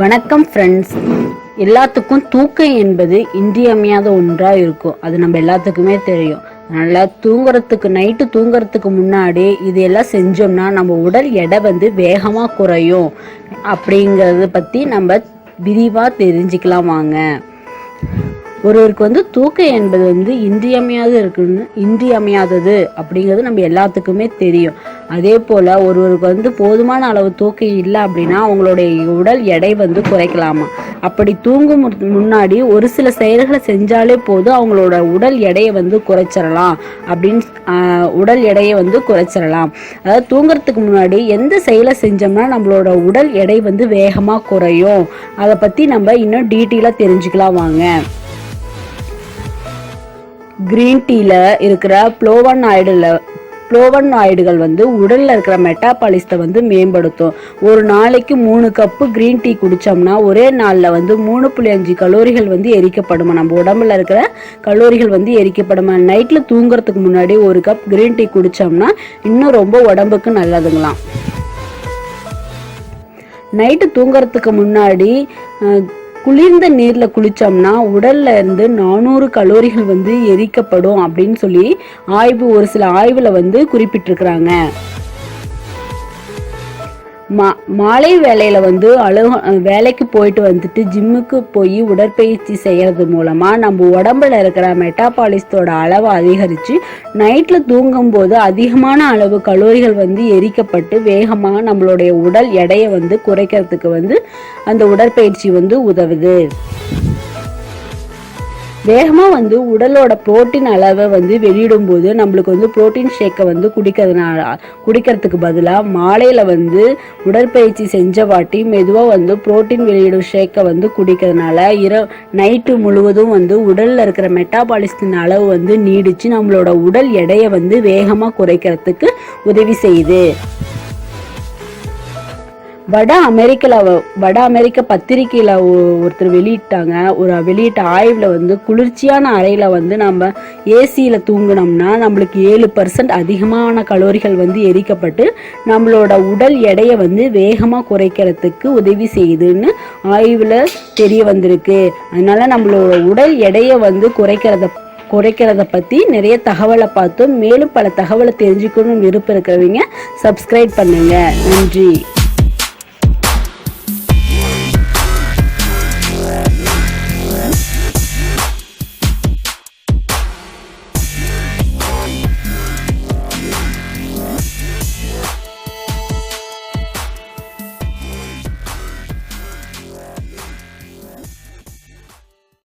வணக்கம் ஃப்ரெண்ட்ஸ் எல்லாத்துக்கும் தூக்கம் என்பது இன்றியமையாத ஒன்றாக இருக்கும். அது நம்ம எல்லாத்துக்குமே தெரியும். அதனால் தூங்குறதுக்கு நைட்டு தூங்குறதுக்கு முன்னாடி இதெல்லாம் செஞ்சோம்னா நம்ம உடல் எடை வந்து வேகமாக குறையும். அப்படிங்கிறத பற்றி நம்ம விரிவாக தெரிஞ்சுக்கலாம் வாங்க. ஒருவருக்கு வந்து தூக்கம் என்பது வந்து இன்றியமையாது இருக்குன்னு இன்றியமையாதது அப்படிங்கிறது நம்ம எல்லாத்துக்குமே தெரியும். அதே போல் ஒருவருக்கு வந்து போதுமான அளவு தூக்கம் இல்லை அப்படின்னா அவங்களுடைய உடல் எடை வந்து குறைக்கலாமா? அப்படி தூங்கும் முன்னாடி ஒரு சில செயல்களை செஞ்சாலே போதும் அவங்களோட உடல் எடையை வந்து குறைச்சிடலாம் அப்படின்னு உடல் எடையை வந்து குறைச்சிடலாம். அதாவது தூங்குறதுக்கு முன்னாடி எந்த செயலை செஞ்சோம்னா நம்மளோட உடல் எடை வந்து வேகமாக குறையும். அதை பற்றி நம்ம இன்னும் டீட்டெயிலாக தெரிஞ்சுக்கலாம் வாங்க. கிரீன் டீல இருக்கிற ப்ளோவன் புளோவனாய்டுல ஃப்ளோவனாய்டுகள் வந்து உடலில் இருக்கிற மெட்டாபாலிசத்தை வந்து மேம்படுத்தும். ஒரு நாளைக்கு மூணு கப்பு க்ரீன் டீ குடித்தோம்னா ஒரே நாளில் வந்து மூணு புள்ளி அஞ்சு கலோரிகள் வந்து எரிக்கப்படுமா? நம்ம உடம்புல இருக்கிற கலோரிகள் வந்து எரிக்கப்படுமா? நைட்டில் தூங்குறதுக்கு முன்னாடி ஒரு கப் கிரீன் டீ குடித்தோம்னா இன்னும் ரொம்ப உடம்புக்கு நல்லதுங்களாம். நைட்டு தூங்குறதுக்கு முன்னாடி குளிர்ந்த நீர்ல குளிச்சோம்னா உடல்ல இருந்து நானூறு கலோரிகள் வந்து எரிக்கப்படும் அப்படின்னு சொல்லி ஆய்வு ஒரு சில ஆய்வுல வந்து குறிப்பிட்டிருக்கிறாங்க. மா மாலை வேலையில் வந்து அலுவ வேலைக்கு போயிட்டு வந்துட்டு ஜிம்முக்கு போய் உடற்பயிற்சி செய்கிறது மூலமாக நம்ம உடம்புல இருக்கிற மெட்டாபாலிஸ்டோட அளவை அதிகரித்து நைட்டில் தூங்கும்போது அதிகமான அளவு கலோரிகள் வந்து எரிக்கப்பட்டு வேகமாக நம்மளுடைய உடல் எடையை வந்து குறைக்கிறதுக்கு வந்து அந்த உடற்பயிற்சி வந்து உதவுது. வேகமாக வந்து உடலோட புரோட்டீன் அளவை வந்து வெளியிடும் போது நம்மளுக்கு வந்து புரோட்டீன் ஷேக்கை வந்து குடிக்கிறதுனால குடிக்கிறதுக்கு பதிலாக மாலையில் வந்து உடற்பயிற்சி செஞ்ச வாட்டி மெதுவாக வந்து புரோட்டீன் வெளியிடும் ஷேக்கை வந்து குடிக்கிறதுனால இர நைட்டு முழுவதும் வந்து உடலில் இருக்கிற மெட்டாபாலிஸ்டின் அளவு வந்து நீடிச்சு நம்மளோட உடல் எடையை வந்து வேகமாக குறைக்கிறதுக்கு உதவி செய்யுது. வட அமெரிக்கால வட அமெரிக்க பத்திரிகையில் ஒருத்தர் வெளியிட்டாங்க. ஒரு வெளியிட்ட ஆய்வில் வந்து குளிர்ச்சியான அறையில் வந்து நம்ம ஏசியில் தூங்குனோம்னா நம்மளுக்கு ஏழு பர்சன்ட் அதிகமான கலோரிகள் வந்து எரிக்கப்பட்டு நம்மளோட உடல் எடையை வந்து வேகமாக குறைக்கிறதுக்கு உதவி செய்யுதுன்னு ஆய்வில் தெரிய வந்திருக்கு. அதனால நம்மளோட உடல் எடையை வந்து குறைக்கிறத குறைக்கிறத பற்றி நிறைய தகவலை பார்த்தோம். மேலும் பல தகவலை தெரிஞ்சுக்கணும் விருப்பம் இருக்கிறவங்க சப்ஸ்கிரைப் பண்ணுங்கள் நன்றி.